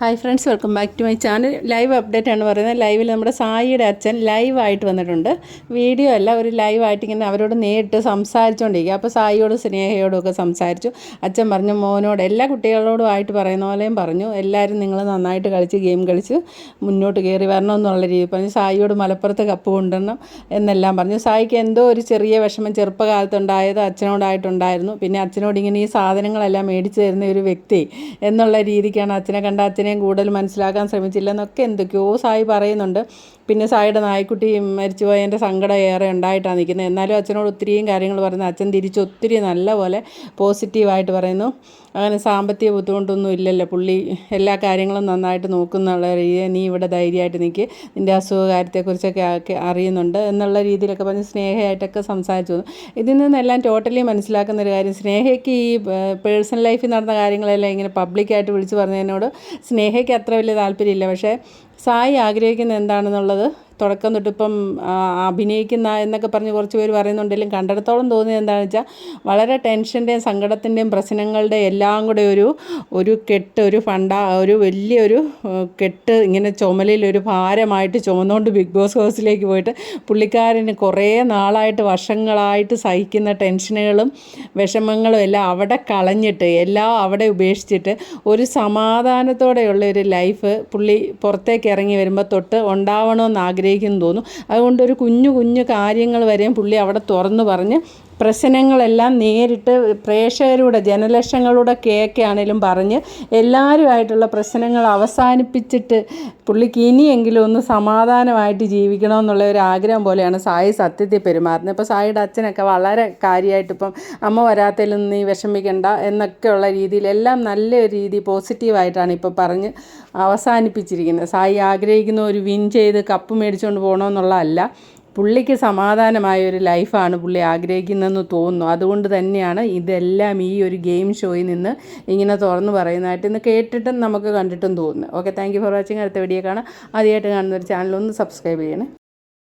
Hi friends welcome back to my channel live update ആണ് പറയുന്നത്. ലൈവിൽ നമ്മുടെ സായിയുടെ അച്ഛൻ ലൈവായിട്ട് വന്നിട്ടുണ്ട്. വീഡിയോ അല്ല ഒരു ലൈവായിട്ട് ഇങ്ങനെ അവരോട് നേരിട്ട് സംസാരിച്ചുകൊണ്ടിരിക്കുക അപ്പോൾ സായിയോടും സ്നേഹയോടും ഒക്കെ സംസാരിച്ചു. അച്ഛൻ പറഞ്ഞു മോനോട് എല്ലാ കുട്ടികളോടും ആയിട്ട് പറയുന്ന പോലെയും പറഞ്ഞു. എല്ലാവരും നിങ്ങൾ നന്നായിട്ട് കളിച്ച് ഗെയിം കളിച്ച് മുന്നോട്ട് കയറി വരണം എന്നുള്ള രീതി പറഞ്ഞു. സായിയോട് മലപ്പുറത്ത് കപ്പ് കൊണ്ടുവരണം എന്നെല്ലാം പറഞ്ഞു. സായിക്ക് എന്തോ ഒരു ചെറിയ വിഷമം ചെറുപ്പകാലത്തുണ്ടായത് അച്ഛനോടായിട്ടുണ്ടായിരുന്നു. പിന്നെ അച്ഛനോട് ഇങ്ങനെ ഈ സാധനങ്ങളെല്ലാം മേടിച്ചു തരുന്ന ഒരു വ്യക്തി എന്നുള്ള രീതിക്കാണ് അച്ഛനെ കണ്ട അച്ഛനെയും കൂടുതൽ മനസ്സിലാക്കാൻ ശ്രമിച്ചില്ല എന്നൊക്കെ എന്തൊക്കെയോ സായി പറയുന്നുണ്ട്. പിന്നെ സായിയുടെ നായ്ക്കുട്ടി മരിച്ചു പോയതിന്റെ സങ്കടം ഏറെ ഉണ്ടായിട്ടാണ് നിൽക്കുന്നത്. എന്നാലും അച്ഛനോട് ഒത്തിരിയും കാര്യങ്ങൾ പറയുന്നത് അച്ഛൻ തിരിച്ച് ഒത്തിരി നല്ല പോലെ പോസിറ്റീവായിട്ട് പറയുന്നു. അങ്ങനെ സാമ്പത്തിക ബുദ്ധിമുട്ടൊന്നും ഇല്ലല്ലോ. പുള്ളി എല്ലാ കാര്യങ്ങളും നന്നായിട്ട് നോക്കുന്നുള്ള രീതിയിൽ നീ ഇവിടെ ധൈര്യമായിട്ട് നിൽക്ക് നിന്റെ അസുഖ കാര്യത്തെക്കുറിച്ചൊക്കെ അറിയുന്നുണ്ട് എന്നുള്ള രീതിയിലൊക്കെ പറഞ്ഞ് സ്നേഹമായിട്ടൊക്കെ സംസാരിച്ചു. വന്നു ഇതിൽ നിന്നെല്ലാം ടോട്ടലി മനസ്സിലാക്കുന്ന ഒരു കാര്യം സ്നേഹയ്ക്ക് ഈ പേഴ്സണൽ ലൈഫിൽ നടന്ന കാര്യങ്ങളെല്ലാം ഇങ്ങനെ പബ്ലിക്കായിട്ട് വിളിച്ച് പറഞ്ഞതിനോട് സ്നേഹയ്ക്ക് അത്ര വലിയ താല്പര്യമില്ല. പക്ഷേ സായി ആഗ്രഹിക്കുന്നത് എന്താണെന്നുള്ളത് തുടക്കം തൊട്ടിപ്പം അഭിനയിക്കുന്ന എന്നൊക്കെ പറഞ്ഞ് കുറച്ച് പേര് പറയുന്നുണ്ടെങ്കിലും കണ്ടിടത്തോളം തോന്നിയത് എന്താണെന്ന് വെച്ചാൽ വളരെ ടെൻഷന്റെയും സങ്കടത്തിന്റെയും പ്രശ്നങ്ങളുടെ എല്ലാം കൂടെ ഒരു ഒരു കെട്ട് ഒരു ഫണ്ട ഒരു വലിയൊരു കെട്ട് ഇങ്ങനെ ചുമലിൽ ഒരു ഭാരമായിട്ട് ചുമന്നുകൊണ്ട് ബിഗ് ബോസ് ഹൗസിലേക്ക് പോയിട്ട് പുള്ളിക്കാരന് കുറേ നാളായിട്ട് വർഷങ്ങളായിട്ട് സഹിക്കുന്ന ടെൻഷനുകളും വിഷമങ്ങളും എല്ലാം അവിടെ കളഞ്ഞിട്ട് എല്ലാം അവിടെ ഉപേക്ഷിച്ചിട്ട് ഒരു സമാധാനത്തോടെയുള്ള ഒരു ലൈഫ് പുള്ളി പുറത്തേക്ക് ഇറങ്ങി വരുമ്പോൾ തൊട്ട് ഉണ്ടാവണമെന്ന് ആഗ്രഹിക്കുന്നു തോന്നുന്നു. അതുകൊണ്ട് ഒരു കുഞ്ഞു കുഞ്ഞു കാര്യങ്ങൾ വരെയും പുള്ളി അവിടെ തുറന്നു പറഞ്ഞ് പ്രശ്നങ്ങളെല്ലാം നേരിട്ട് പ്രേക്ഷകരുടെ ജനലക്ഷങ്ങളുടെ കേക്കാണേലും പറഞ്ഞ് എല്ലാവരുമായിട്ടുള്ള പ്രശ്നങ്ങൾ അവസാനിപ്പിച്ചിട്ട് പുള്ളിക്ക് ഇനിയെങ്കിലും ഒന്ന് സമാധാനമായിട്ട് ജീവിക്കണമെന്നുള്ള ഒരു ആഗ്രഹം പോലെയാണ് സായി സത്യത്തിൽ പെരുമാറുന്നത്. ഇപ്പോൾ സായിയുടെ അച്ഛനൊക്കെ വളരെ കാര്യമായിട്ട് ഇപ്പം അമ്മ വരാത്തതിലൊന്നും നീ വിഷമിക്കണ്ട എന്നൊക്കെയുള്ള രീതിയിൽ എല്ലാം നല്ല രീതി പോസിറ്റീവായിട്ടാണ് ഇപ്പോൾ പറഞ്ഞ് അവസാനിപ്പിച്ചിരിക്കുന്നത്. സായി ആഗ്രഹിക്കുന്ന ഒരു വിൻ ചെയ്ത് കപ്പ് മേടിച്ചുകൊണ്ട് പോകണമെന്നുള്ളതല്ല. പുള്ളിക്ക് സമാധാനമായ ഒരു ലൈഫാണ് പുള്ളി ആഗ്രഹിക്കുന്നതെന്ന് തോന്നുന്നു. അതുകൊണ്ട് തന്നെയാണ് ഇതെല്ലാം ഈ ഒരു ഗെയിം ഷോയിൽ നിന്ന് ഇങ്ങനെ തുറന്നു പറയുന്നതായിട്ട് ഇന്ന് കേട്ടിട്ടും നമുക്ക് കണ്ടിട്ടും തോന്നുന്നു. ഓക്കെ താങ്ക് ഫോർ വാച്ചിങ് അടുത്ത വീഡിയോ കാണാം. ആദ്യമായിട്ട് കാണുന്ന ഒരു ചാനൽ ഒന്ന് സബ്സ്ക്രൈബ് ചെയ്യണേ.